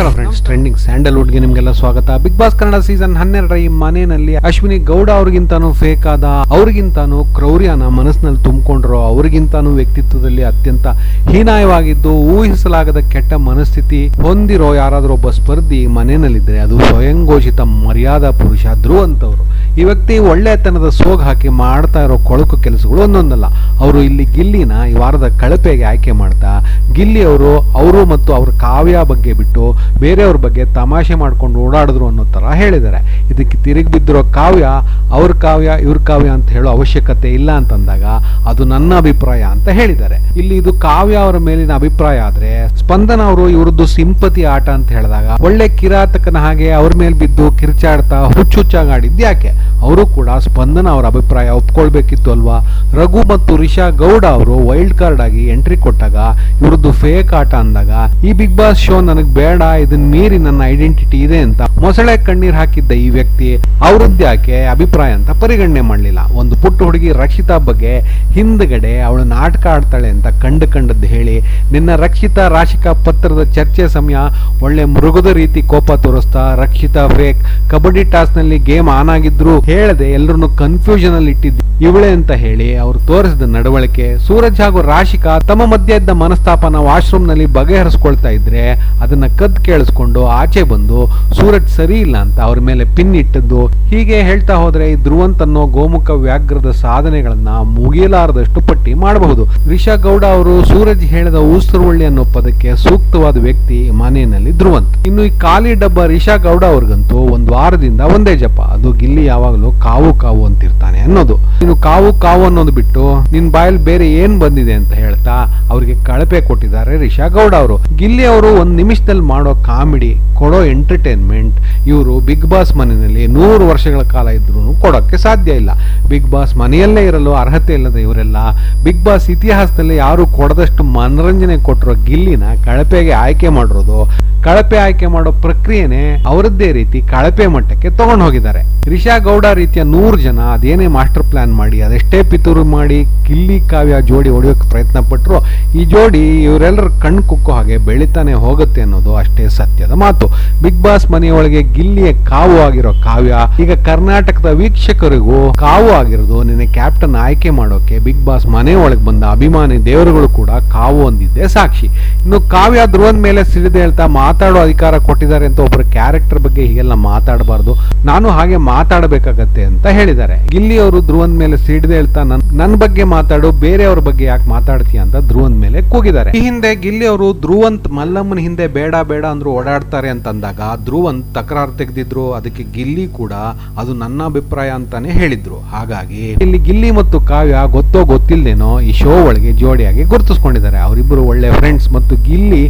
ನಮಸ್ಕಾರ friends trending ಸ್ಯಾಂಡಲ್ವುಡ್ಗೆ ನಿಮ್ಗೆಲ್ಲ ಸ್ವಾಗತ. ಬಿಗ್ ಬಾಸ್ ಕನ್ನಡ ಸೀಸನ್ ಹನ್ನೆರಡರ ಈ ಮನೆಯಲ್ಲಿ ಅಶ್ವಿನಿ ಗೌಡ ಅವ್ರಿಗಿಂತಾನು ಫೇಕ್ ಆದ, ಅವ್ರಿಗಿಂತಾನು ಕ್ರೌರ್ಯನ ಮನಸ್ಸಿನಲ್ಲಿ ತುಂಬಿಕೊಂಡ್ರು, ಅವ್ರಿಗಿಂತಾನು ವ್ಯಕ್ತಿತ್ವದಲ್ಲಿ ಅತ್ಯಂತ ಹೀನಾಯವಾಗಿದ್ದು, ಊಹಿಸಲಾಗದ ಕೆಟ್ಟ ಮನಸ್ಥಿತಿ ಹೊಂದಿರೋ ಯಾರಾದ್ರೂ ಒಬ್ಬ ಸ್ಪರ್ಧಿ ಮನೆಯಲ್ಲಿದ್ರೆ ಅದು ಸ್ವಯಂ ಘೋಷಿತ ಮರ್ಯಾದಾ ಪುರುಷ ಧ್ರುವಂತವರು ಈ ವ್ಯಕ್ತಿ ಒಳ್ಳೆತನದ ಸೋಗ್ ಹಾಕಿ ಮಾಡ್ತಾ ಇರೋ ಕೊಳಕು ಕೆಲಸಗಳು ಒಂದೊಂದಲ್ಲ. ಅವರು ಇಲ್ಲಿ ಗಿಲ್ಲಿನ ಈ ವಾರದ ಕಳಪೆಗೆ ಆಯ್ಕೆ ಮಾಡ್ತಾ, ಗಿಲ್ಲಿ ಅವರು ಅವರು ಮತ್ತು ಅವರ ಕಾವ್ಯ ಬಗ್ಗೆ ಬಿಟ್ಟು ಬೇರೆಯವ್ರ ಬಗ್ಗೆ ತಮಾಷೆ ಮಾಡ್ಕೊಂಡು ಓಡಾಡಿದ್ರು ಅನ್ನೋ ತರ ಹೇಳಿದ್ದಾರೆ. ಇದಕ್ಕೆ ತಿರುಗಿ ಬಿದ್ದಿರೋ ಕಾವ್ಯ ಅವ್ರ ಕಾವ್ಯ, ಇವ್ರ ಕಾವ್ಯ ಅಂತ ಹೇಳೋ ಅವಶ್ಯಕತೆ ಇಲ್ಲ ಅಂತಂದಾಗ ಅದು ನನ್ನ ಅಭಿಪ್ರಾಯ ಅಂತ ಹೇಳಿದ್ದಾರೆ. ಇಲ್ಲಿ ಇದು ಕಾವ್ಯ ಅವರ ಮೇಲಿನ ಅಭಿಪ್ರಾಯ ಆದ್ರೆ ಸ್ಪಂದನ ಅವರು ಇವ್ರದ್ದು ಸಿಂಪತಿ ಆಟ ಅಂತ ಹೇಳಿದಾಗ ಒಳ್ಳೆ ಕಿರಾತಕನ ಹಾಗೆ ಅವ್ರ ಮೇಲೆ ಬಿದ್ದು ಕಿರ್ಚಾಡ್ತಾ ಹುಚ್ಚುಚ್ಚಾಗಾಡಿದ್ದು ಯಾಕೆ? ಅವರು ಕೂಡ ಸ್ಪಂದನ ಅವರ ಅಭಿಪ್ರಾಯ ಒಪ್ಕೊಳ್ಬೇಕಿತ್ತು ಅಲ್ವಾ? ರಘು ಮತ್ತು ರಿಷಾ ಗೌಡ ಅವರು ವೈಲ್ಡ್ ಕಾರ್ಡ್ ಆಗಿ ಎಂಟ್ರಿ ಕೊಟ್ಟಾಗ ಇವ್ರದ್ದು ಫೇಕ್ ಆಟ ಅಂದಾಗ ಈ ಬಿಗ್ ಬಾಸ್ ಶೋ ನನಗೆ ಬೇಡ ಇದನ್ ಮೀರಿ ನನ್ನ ಐಡೆಂಟಿಟಿ ಇದೆ ಅಂತ ಮೊಸಳೆ ಕಣ್ಣೀರ್ ಹಾಕಿದ್ದ ಈ ವ್ಯಕ್ತಿ ಅವ್ರದ್ದು ಯಾಕೆ ಅಭಿಪ್ರಾಯ ಅಂತ ಪರಿಗಣನೆ ಮಾಡಲಿಲ್ಲ. ಒಂದು ಪುಟ್ಟ ಹುಡುಗಿ ರಕ್ಷಿತಾ ಬಗ್ಗೆ ಹಿಂದ್ಗಡೆ ಅವಳು ನಾಟಕ ಆಡ್ತಾಳೆ ಅಂತ ಕಂಡು ಕಂಡದ್ದು ಹೇಳಿ, ನಿನ್ನ ರಕ್ಷಿತಾ ರಾಶಿಕಾ ಪತ್ರದ ಚರ್ಚೆ ಸಮಯ ಒಳ್ಳೆ ಮೃಗದ ರೀತಿ ಕೋಪ ತೋರಿಸ್ತಾ, ರಕ್ಷಿತಾ ಫೇಕ್ ಕಬಡ್ಡಿ ಟಾಸ್ನಲ್ಲಿ ಗೇಮ್ ಆನ್ ಆಗಿದ್ರು ಹೇಳದೆ ಎಲ್ಲರನ್ನು ಕನ್ಫ್ಯೂಷನ್ ಅಲ್ಲಿ ಇಟ್ಟಿದ್ದು. ಇವಳೆ ಅಂತ ಹೇಳಿ ಅವರು ತೋರಿಸಿದ ನಡವಳಿಕೆ, ಸೂರಜ್ ಹಾಗೂ ರಾಶಿಕಾ ತಮ್ಮ ಮಧ್ಯೆ ಇದ್ದ ಮನಸ್ತಾಪನ ವಾಶ್ರೂಮ್ನಲ್ಲಿ ಬಗೆಹರಿಸ್ಕೊಳ್ತಾ ಇದ್ರೆ ಅದನ್ನ ಕದ್ ಕೇಳಿಸ್ಕೊಂಡು ಆಚೆ ಬಂದು ಸೂರಜ್ ಸರಿ ಇಲ್ಲ ಅಂತ ಅವ್ರ ಮೇಲೆ ಪಿನ್ ಇಟ್ಟದ್ದು. ಹೀಗೆ ಹೇಳ್ತಾ ಹೋದ್ರೆ ಈ ಧ್ರುವಂತ್ ಅನ್ನೋ ಗೋಮುಖ ವ್ಯಾಘ್ರದ ಸಾಧನೆಗಳನ್ನ ಮುಗಿಯಲಾರದಷ್ಟು ಪಟ್ಟಿ ಮಾಡಬಹುದು. ರಿಷಾ ಗೌಡ ಅವರು ಸೂರಜ್ ಹೇಳಿದ ಊಸರವಳ್ಳಿ ಅನ್ನೋ ಪದಕ್ಕೆ ಸೂಕ್ತವಾದ ವ್ಯಕ್ತಿ ಮನೆಯಲ್ಲಿ ಧ್ರುವಂತ್. ಇನ್ನು ಈ ಖಾಲಿ ಡಬ್ಬ ರಿಷಾ ಗೌಡ ಅವ್ರಿಗಂತೂ ಒಂದು ವಾರದಿಂದ ಒಂದೇ ಜಪ. ಅದು ಗಿಲ್ಲಿ ಯಾವಾಗಲೂ ಕಾವು ಕಾವು ಅಂತಿರ್ತಾನೆ ಅನ್ನೋದು. ಇನ್ನು ಕಾವು ಕಾವು ಅನ್ನೋದು ಬಿಟ್ಟು ನಿನ್ ಬಾಯಲ್ಲಿ ಬೇರೆ ಏನ್ ಬಂದಿದೆ ಅಂತ ಹೇಳ್ತಾ ಅವ್ರಿಗೆ ಕಳಪೆ ಕೊಟ್ಟಿದ್ದಾರೆ ರಿಷಾ ಗೌಡ ಅವರು. ಗಿಲ್ಲಿ ಅವರು ಒಂದ್ ನಿಮಿಷದಲ್ಲಿ ಮಾಡೋ ಕಾಮಿಡಿ, ಕೊಡೋ ಎಂಟರ್ಟೈನ್ಮೆಂಟ್ ಇವರು ಬಿಗ್ ಬಾಸ್ ಮನೆಯಲ್ಲಿ ನೂರು ವರ್ಷಗಳ ಕಾಲ ಇದ್ರೂ ಕೊಡೋಕ್ಕೆ ಸಾಧ್ಯ ಇಲ್ಲ. ಬಿಗ್ ಬಾಸ್ ಮನೆಯಲ್ಲೇ ಇರಲು ಅರ್ಹತೆ ಇಲ್ಲದ ಇವರೆಲ್ಲ ಬಿಗ್ ಬಾಸ್ ಇತಿಹಾಸದಲ್ಲಿ ಯಾರು ಕೊಡದಷ್ಟು ಮನರಂಜನೆ ಕೊಟ್ಟಿರೋ ಗಿಲ್ಲಿನ ಕಳಪೆಗೆ ಆಯ್ಕೆ ಮಾಡಿರೋದು ಕಳಪೆ ಆಯ್ಕೆ ಮಾಡೋ ಪ್ರಕ್ರಿಯೆನೆ ಅವರದ್ದೇ ರೀತಿ ಕಳಪೆ ಮಟ್ಟಕ್ಕೆ ತಗೊಂಡು ಹೋಗಿದ್ದಾರೆ. ರಿಷಾ ಗೌಡ ರೀತಿಯ ನೂರು ಜನ ಅದೇನೇ ಮಾಸ್ಟರ್ ಪ್ಲಾನ್ ಮಾಡಿ, ಅದೆಷ್ಟೇ ಪಿತೂರು ಮಾಡಿ, ಕಿಲ್ಲಿ ಕಾವ್ಯ ಜೋಡಿ ಹೊಡೆಯೋಕೆ ಪ್ರಯತ್ನ ಪಟ್ಟರು ಈ ಜೋಡಿ ಇವರೆಲ್ಲರ ಕಣ್ಣು ಕುಕ್ಕೋ ಹಾಗೆ ಬೆಳಿತಾನೆ ಹೋಗುತ್ತೆ ಅನ್ನೋದು ಅಷ್ಟೇ ಸತ್ಯದ ಮಾತು. ಬಿಗ್ ಬಾಸ್ ಮನೆಯೊಳಗೆ ಗಿಲ್ಲಿಯ ಕಾವು ಆಗಿರೋ ಕಾವ್ಯ, ಈಗ ಕರ್ನಾಟಕದ ವೀಕ್ಷಕರಿಗೂ ಕಾವು ಆಗಿರೋದು ನಿನ್ನೆ ಕ್ಯಾಪ್ಟನ್ ಆಯ್ಕೆ ಮಾಡೋಕೆ ಬಿಗ್ ಬಾಸ್ ಮನೆ ಒಳಗೆ ಬಂದ ಅಭಿಮಾನಿ ದೇವರುಗಳು ಕೂಡ ಕಾವು ಅಂದಿದ್ದೆ ಸಾಕ್ಷಿ. ಇನ್ನು ಕಾವ್ಯ ಧ್ರುವನ್ ಮೇಲೆ ಸಿಡಿದು ಹೇಳ್ತಾ ಮಾತಾಡೋ ಅಧಿಕಾರ ಕೊಟ್ಟಿದ್ದಾರೆ ಅಂತ ಒಬ್ಬರ ಕ್ಯಾರೆಕ್ಟರ್ ಬಗ್ಗೆ ಹೀಗೆಲ್ಲ ಮಾತಾಡಬಾರ್ದು. ನಾನು ಹಾಗೆ ಮಾತಾಡಬೇಕಾಗತ್ತೆ ಅಂತ ಹೇಳಿದ್ದಾರೆ. ಗಿಲ್ಲಿ ಅವರು ಧ್ರುವನ್ ಮೇಲೆ ಸಿಡಿದೆ ಹೇಳ್ತಾ ನನ್ ನನ್ನ ಬಗ್ಗೆ ಮಾತಾಡು, ಬೇರೆಯವ್ರ ಬಗ್ಗೆ ಯಾಕೆ ಮಾತಾಡ್ತೀಯ ಅಂತ ಧ್ರುವನ್ ಮೇಲೆ ಕೂಗಿದ್ದಾರೆ. ಈ ಹಿಂದೆ ಗಿಲ್ಲಿ ಅವರು ಧ್ರುವಂತ್ ಮಲ್ಲಮ್ಮನ ಹಿಂದೆ ಬೇಡ ಬೇಡ ಅಂದ್ರು ಓಡಾಡ್ತಾರೆ ಅಂತ ಅಂದಾಗ ಧ್ರುವಂತ್ ತಕರಾರು ತೆಗೆದಿದ್ರು. ಅದಕ್ಕೆ ಗಿಲ್ಲಿ ಕೂಡ ಅದು ನನ್ನ ಅಭಿಪ್ರಾಯ ಅಂತಾನೆ ಹೇಳಿದ್ರು. ಹಾಗಾಗಿ ಇಲ್ಲಿ ಗಿಲ್ಲಿ ಮತ್ತು ಕಾವ್ಯ ಗೊತ್ತೋ ಗೊತ್ತಿಲ್ದೇನೋ ಈ ಶೋ ಒಳಗೆ ಜೋಡಿಯಾಗಿ ಗುರುತಿಸ್ಕೊಂಡಿದ್ದಾರೆ. ಅವರಿಬ್ಬರು ಒಳ್ಳೆ ಫ್ರೆಂಡ್ಸ್ ಮತ್ತು ಗಿಲ್ಲಿ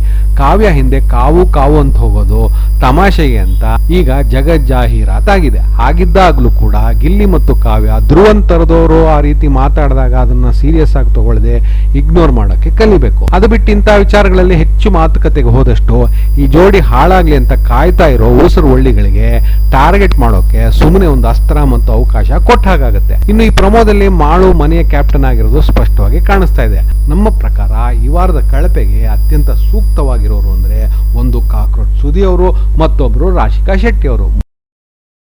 ಕಾವ್ಯ ಹಿಂದೆ ಕಾವು ಕಾವು ಅಂತ ಹೋಗೋದು ತಮಾಷೆಗೆ ಅಂತ ಈಗ ಜಗಜ್ಜಾಹೀರಾತಾಗಿದೆ ಹಾಗಿದ್ದಾಗ್ಲೂ ಕೂಡ ಗಿಲ್ಲಿ ಮತ್ತು ಕಾವ್ಯ ಧ್ರುವಂತರದವರು ಆ ರೀತಿ ಮಾತಾಡಿದಾಗ ಅದನ್ನ ಸೀರಿಯಸ್ ಆಗಿ ತಗೊಳ್ಳದೆ ಇಗ್ನೋರ್ ಮಾಡೋಕೆ ಕಲಿಬೇಕು. ಅದು ಬಿಟ್ಟು ಇಂಥ ವಿಚಾರಗಳಲ್ಲಿ ಹೆಚ್ಚು ಮಾತುಕತೆಗೆ ಹೋದಷ್ಟು ಈ ಜೋಡಿ ಹಾಳಾಗ್ಲಿ ಅಂತ ಕಾಯ್ತಾ ಇರೋ ಉಸಿರು ಒಳ್ಳಿಗಳಿಗೆ ಟಾರ್ಗೆಟ್ ಮಾಡೋಕೆ ಸುಮ್ಮನೆ ಒಂದು ಅಸ್ತ್ರ ಮತ್ತು ಅವಕಾಶ ಕೊಟ್ಟ ಹಾಗಾಗುತ್ತೆ. ಇನ್ನು ಈ ಪ್ರಮೋದಲ್ಲಿ ಮಾಳು ಮನೆಯ ಕ್ಯಾಪ್ಟನ್ ಆಗಿರೋದು ಸ್ಪಷ್ಟವಾಗಿ ಕಾಣಿಸ್ತಾ ಇದೆ. ನಮ್ಮ ಪ್ರಕಾರ ಈ ವಾರದ ಕಳಪೆಗೆ ಅತ್ಯಂತ ಸೂಕ್ತವಾಗಿರೋರು ಅಂದ್ರೆ ಒಂದು ಕಾಕ್ರೋಚ್ ಸುದಿ ಅವರು ಮತ್ತೊಬ್ರು ರಾಶಿಕಾ ಶೆಟ್ಟಿ ಅವರು.